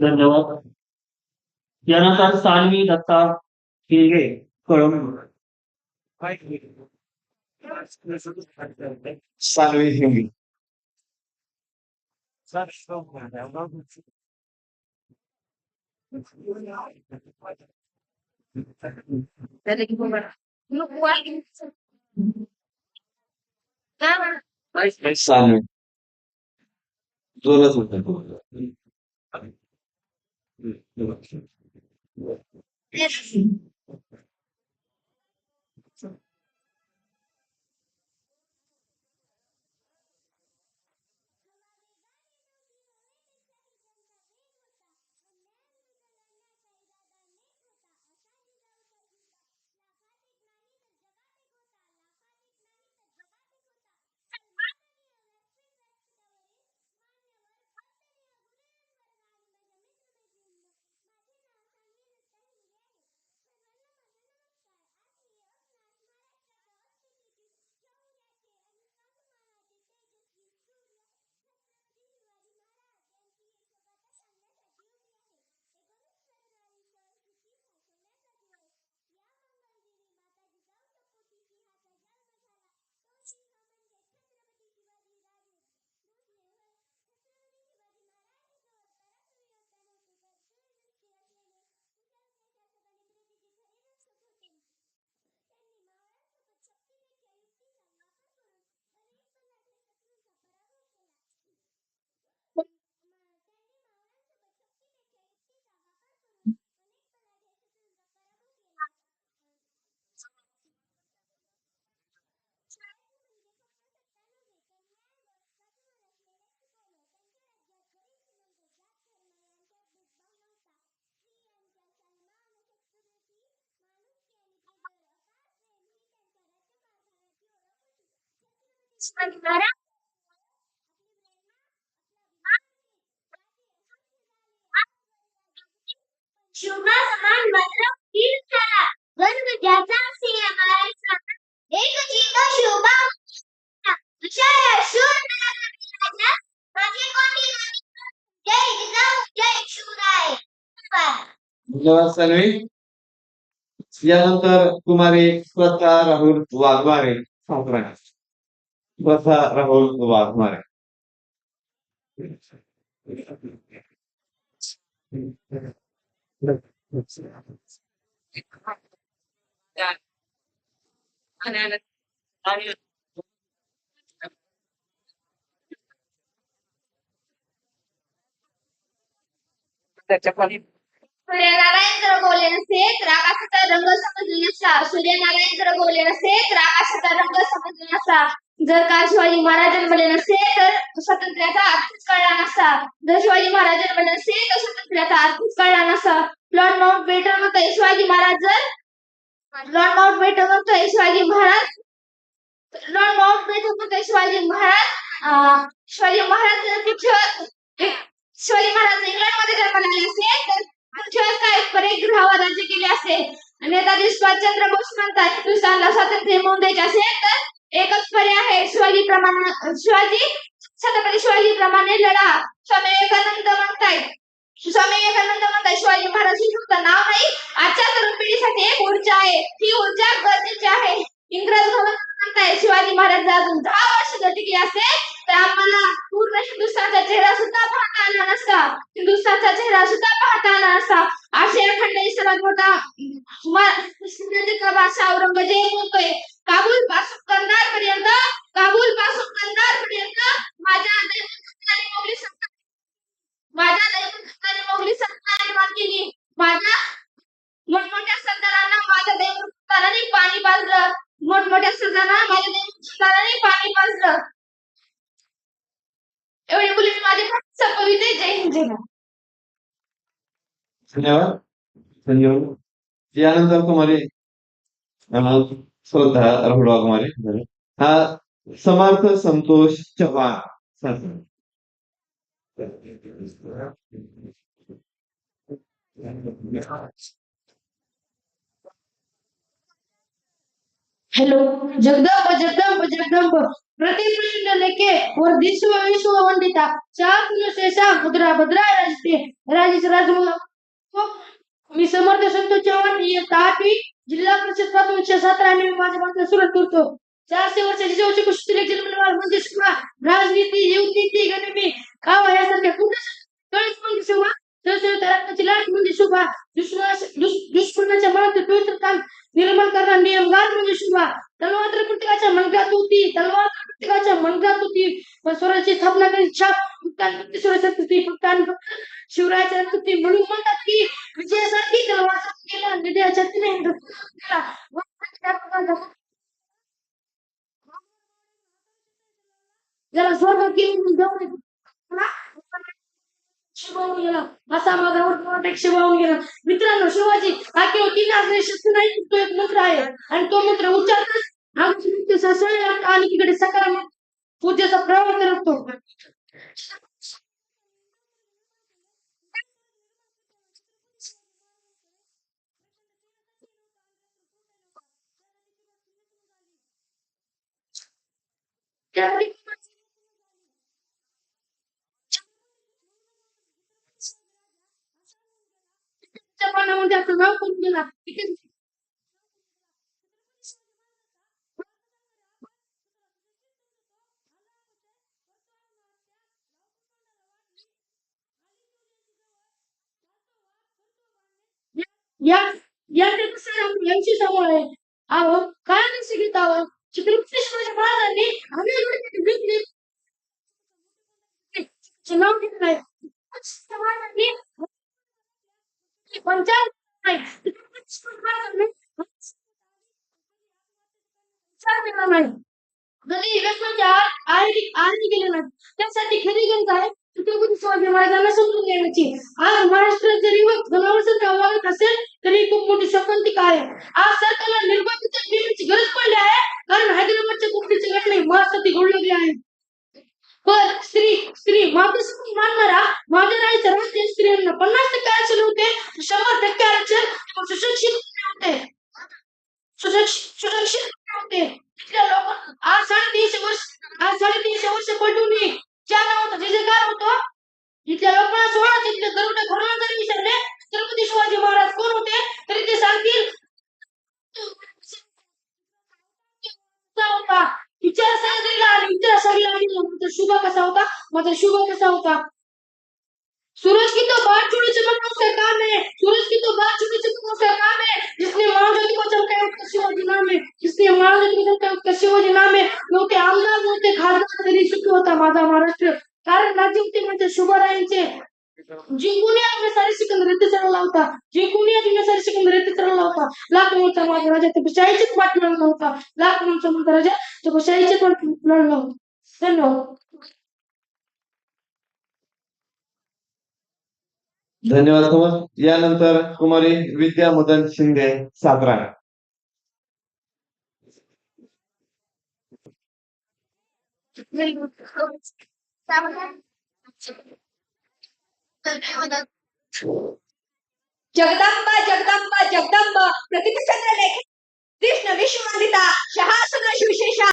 धन्यवाद. यानंतर सान्वी दत्ता हिंगे कळंब. सानवी हिंगी सानवी. जोरात होतं 嗯那个是我 शुभ समान मतलब गण विद्याचा सिंह एक जीतो शुभ। विषय शूर राजा। माझे कोणी जय जिजाऊ जय शिवराय धन्यवाद. सानवी। यानंतर कुमारी स्वतः राहुल वाघमारे सांगणार स्वतः राहुल वाघमारे सूर्यनारायण जर बोलले नसे तर आकाशाचा रंग समजले नसता सूर्यनारायण जर बोलले नसे तर आकाशाचा रंग समजले नसता जर का शिवाजी महाराज जन्मले नसते तर स्वातंत्र्याचा अर्थच कळला नसता. जर शिवाजी महाराज जन्मले नसते तर स्वातंत्र्याचा अर्थच कळला नसता. लॉर्ड माउंट बेटर म्हणतोय शिवाजी महाराज जर लॉर्ड माउंट बेटर म्हणतोय Shivaji Maharaj Lord Mountbatten म्हणतोय शिवाजी महाराज शिवाजी महाराज जर पृथ्वीवर शिवाजी महाराज इंग्लंडमध्ये जन्माला आले असते तर पृथ्वीवर काय परिग्रहावर राज्य केले असते नेताजी सुभाषचंद्र बोस म्हणतात हिंदुस्थानला स्वातंत्र्य मिळवून द्यायचे असेल तर एकच पर्याय आहे शिवाजी प्रमाणे शिवाजी छत्रपती शिवाजी प्रमाणे लढा. स्वामी विवेकानंद म्हणतायत स्वामी विवेकानंद म्हणताय शिवाजी महाराज ही फक्त नाव नाही आजच्या तरुण पिढीसाठी एक ऊर्जा आहे. ही ऊर्जा गरजेची आहे. इंग्रज भवन म्हणताय शिवाजी महाराज अजून दहा वर्ष जर टिकले असते तर आम्हाला पूर्ण हिंदुस्थानचा चेहरा सुद्धा पाहता आला नसता. हिंदुस्थानचा चेहरा सुद्धा पाहता आला नसता. आशिया खंड सर्वात मोठा औरंगजेब होतोय. काबूल पासून कंधार पर्यंत काबूल पासून कंधार पर्यंत माझ्या दैवतने मोगली सत्ता माझ्या दैवतने मोगली सत्ता निर्माण केली. माझ्या मोठमोठ्या सरदारांना माझ्या दैवताने पाणी पाजलं. मोठमोठ्या सरदारांना माझ्या दैवताने पाणी पाजलं. एवढी मुली मी माझी संपविते जय हिंद जय धन्यवाद. धन्यवाद. यानंतर कुमारी श्रद्धा राहुल वाघमारे. हा समर्थ संतोष चव्हाण. हॅलो जगदंब जगदंब जगदंब. प्रतिप्रश्न लेखे वर्धिस्व विश्व वंदिता. शाकुलशेषा मुद्रा भद्रा राजते राजेश राजमुला मी समर्थ संतोष चव्हाण इयत्ता आठवी जिल्हा परिषद प्राथमिक सतरा आणि मी माझ्या मागच्या म्हणजे सुरुवात करतो. चारशे वर्षाची जवळची कुस्ती म्हणजे राजनीती युवनीती गणमी खावा यासारख्या कुठं कळीच म्हणजे लाट म्हणजे शोभा. म्हणजे मनात पवित्र काम निर्माण नियमगार म्हणजे शुभा. तलवार प्रत्येकाच्या मनगात होती. तलवार प्रत्येकाच्या मनगात होती. पण स्वराची स्थापना करीत छाप फक्त आणि फक्त स्वराची स्तुती फक्त शिवरायाच्या स्तुती म्हणून म्हणतात की विजयासारखी तलवार गेला विजयाच्या तिने गेला ज्याला स्वर्ग केली जाऊन शिवावून गेला. असा माझा उर्माटेक शिवावून गेला. मित्रांनो शिवाजी हा केवळ तीन शक्य नाही तो एक मंत्र आहे. आणि तो मंत्र उच्चारताच आमची मृत्यू ससळ आणि तिकडे सकारात्मक पूजेचा प्रवाह करतो. त्यासाठी त्या पानामध्ये आपलं नाव करून गेला तिथे या या यांची समोर आहे आहो काय नाही घेत आहो छत्रपती शिवाजी महाराजांनी आम्ही त्यासाठी खरी गरज आहे छत्रपती शिवाजी महाराजांना समजून घेण्याची आज महाराष्ट्रात जरी जनावर सरकार वागत असेल तरी खूप मोठी शपंतिका आहे आज सरकारला निर्बंधित घेण्याची गरज पडली आहे कारण हैदराबादच्या कुकडीची घटना महाराष्ट्रात घडू लागली आहे पण स्त्री स्त्री मातृत्व मानणारा माझ्या राहायचं राज्य स्त्रियांना पन्नास टक्के आरक्षण होते शंभर टक्के आरक्षण सुशिक्षित होते सुशिक्षित सुरक्षित होते तिथल्या लोक आज साडेतीनशे वर्ष आज साडेतीनशे वर्ष पलटून ज्या नावाचा जे काय होतो इथल्या लोकांना सोळा तिथले गरुड घराला जरी विचारले छत्रपती शिवाजी महाराज कोण होते? तरी ते सांगतील. कसा विचार सागरीला आणि विचार आणि माझा शुभ कसा होता? माझा शुभ कसा होता? सूरज की तो बात छोड़ी चमकना उसका काम है सूरज की तो बात छोड़ी चमकना उसका काम है जिसने महाज्योति को चमकाया उसका शिवाजी नाम है जिसने महाज्योति को चमकाया उसका शिवाजी नाम है नव्हते आमदार नव्हते खासदार तरी सुखी होता माझा महाराष्ट्र। कारण राज्य होते म्हणजे शुभरायांचे जिंकून या विनासारी सिकंदर येथे चढवला होता जिंकून या विनासारी सिकंदर येथे चढवला होता लाख मोठा माझा राजा ते शाहीचीच वाट मिळवला होता, लाख मोठा माझा राजा तो शाहीचीच वाट मिळवला होता। धन्यवाद। धन्यवाद कुमार यानंतर कुमारी विद्या मदन शिंदे सातारा. जगदंबा जगदंबा जगदंबा. प्रतिष्ठान लेख कृष्ण विश्ववंदिता शहासन विशेषा